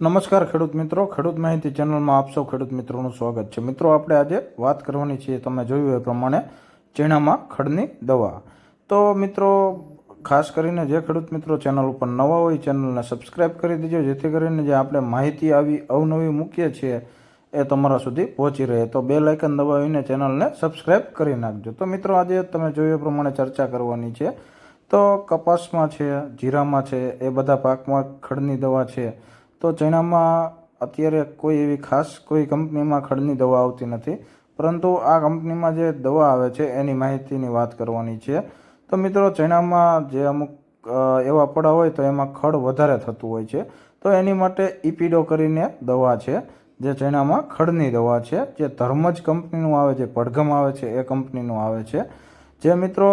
નમસ્કાર ખેડૂત મિત્રો. ખેડૂત માહિતી ચેનલમાં આપ ખેડૂત મિત્રોનું સ્વાગત છે. મિત્રો, આપણે આજે વાત કરવાની છે તમે જોયું એ પ્રમાણે ચીણામાં ખડની દવા. તો મિત્રો, ખાસ કરીને જે ખેડૂત મિત્રો ચેનલ ઉપર નવા હોય, ચેનલને સબસ્ક્રાઈબ કરી દેજો, જેથી કરીને જે આપણે માહિતી આવી અવનવી મૂકીએ છીએ એ તમારા સુધી પહોંચી રહે. તો બે લાઇકન દબાવીને ચેનલને સબસ્ક્રાઈબ કરી નાખજો. તો મિત્રો, આજે તમે જોયું એ પ્રમાણે ચર્ચા કરવાની છે. તો કપાસમાં છે, જીરામાં છે, એ બધા પાકમાં ખડની દવા છે. તો ચણામાં અત્યારે કોઈ એવી ખાસ કોઈ કંપનીમાં ખડની દવા આવતી નથી. પરંતુ આ કંપનીમાં જે દવા આવે છે, એની માહિતીની વાત કરવાની છે. તો મિત્રો ચણામાં જે અમુક એવા પડા હોય તો એમાં ખડ વધારે થતું હોય છે. તો એની માટે ઈપીડો કરીને દવા છે, જે ચણામાં ખડની દવા છે, જે ધર્મજ કંપનીનું આવે છે, પડઘમ આવે છે, એ કંપનીનું આવે છે. જે મિત્રો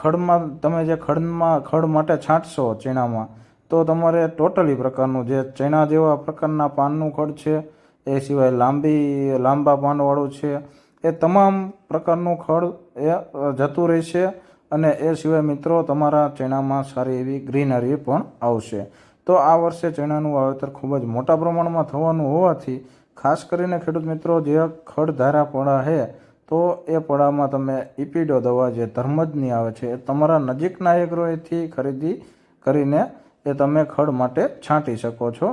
ખડમાં, તમે જે ખડમાં, ખડ માટે છાંટશો ચીણામાં તો તમારે ટોટલી પ્રકારનું જે ચણા જેવા પ્રકારના પાનનું ખડ છે, એ સિવાય લાંબી, લાંબા પાનવાળું છે, એ તમામ પ્રકારનું ખડ એ જતું રહેશે અને એ સિવાય મિત્રો તમારા ચણામાં સારી એવી ગ્રીનરી પણ આવશે. તો આ વર્ષે ચણાનું વાવેતર ખૂબ જ મોટા પ્રમાણમાં થવાનું હોવાથી, ખાસ કરીને ખેડૂત મિત્રો જે ખડ ધારા પડા છે તો એ પડામાં તમે ઇપીડો દવા જે ધર્મજની આવે છે, એ તમારા નજીકના એગ્રોએથી ખરીદી કરીને એ તમે ખડ માટે છાંટી શકો છો.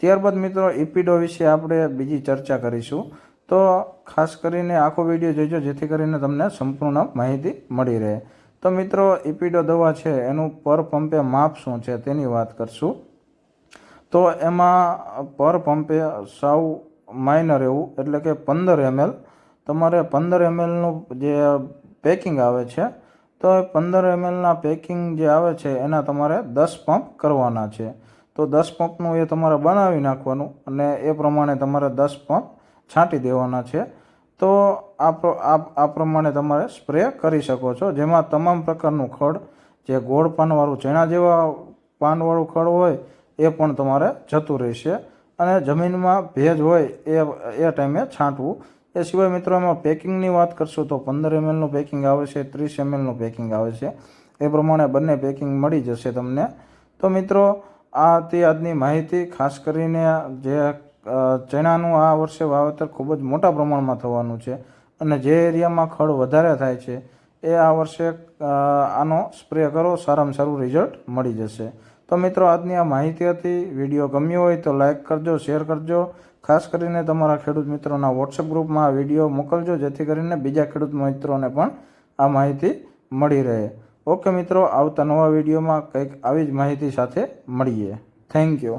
ત્યારબાદ મિત્રો ઇપીડો વિશે આપણે બીજી ચર્ચા કરીશું. તો ખાસ કરીને આખો વીડિયો જોઈજો જેથી કરીને તમને સંપૂર્ણ માહિતી મળી રહે. તો મિત્રો ઇપીડો દવા છે, એનું પર પંપે માપ શું છે તેની વાત કરશું. તો એમાં પર પંપે સાવ માઇનર એવું, એટલે કે પંદર એમએલ. તમારે પંદર એમએલનું જે પેકિંગ આવે છે તો પંદર એમએલના પેકિંગ જે આવે છે, એના તમારે દસ પંપ કરવાના છે. તો દસ પંપનું એ તમારે બનાવી નાખવાનું અને એ પ્રમાણે તમારે દસ પંપ છાંટી દેવાના છે. તો આ આ પ્રમાણે તમારે સ્પ્રે કરી શકો છો. જેમાં તમામ પ્રકારનું ખડ, જે ગોળ પાનવાળું, ચણા જેવા પાનવાળું ખડ હોય, એ પણ તમારે જતું રહેશે. અને જમીનમાં ભેજ હોય, એ એ ટાઈમે છાંટવું. એ સિવાય મિત્રો એમાં પેકિંગની વાત કરશું તો પંદર એમએલનું પેકિંગ આવે છે, ત્રીસ એમએલનું પેકિંગ આવે છે. એ પ્રમાણે બંને પેકિંગ મળી જશે તમને. તો મિત્રો, આ હતી આજની માહિતી. ખાસ કરીને જે ચણાનું આ વર્ષે વાવેતર ખૂબ જ મોટા પ્રમાણમાં થવાનું છે અને જે એરિયામાં ખડ વધારે થાય છે, એ આ વર્ષે આનો સ્પ્રે કરો, સારામાં સારું રિઝલ્ટ મળી જશે. તો મિત્રો, આજની આ માહિતી હતી. વીડિયો ગમ્યો હોય તો લાઇક કરજો, શેર કરજો. ખાસ કરીને તમારા ખેડૂત મિત્રોના વોટ્સએપ ગ્રુપમાં આ વીડિયો મોકલજો, જેથી કરીને બીજા ખેડૂત મિત્રોને પણ આ માહિતી મળી રહે. ઓકે મિત્રો, આવતા નવા વિડીયોમાં કંઈક આવી જ માહિતી સાથે મળીએ. Thank you.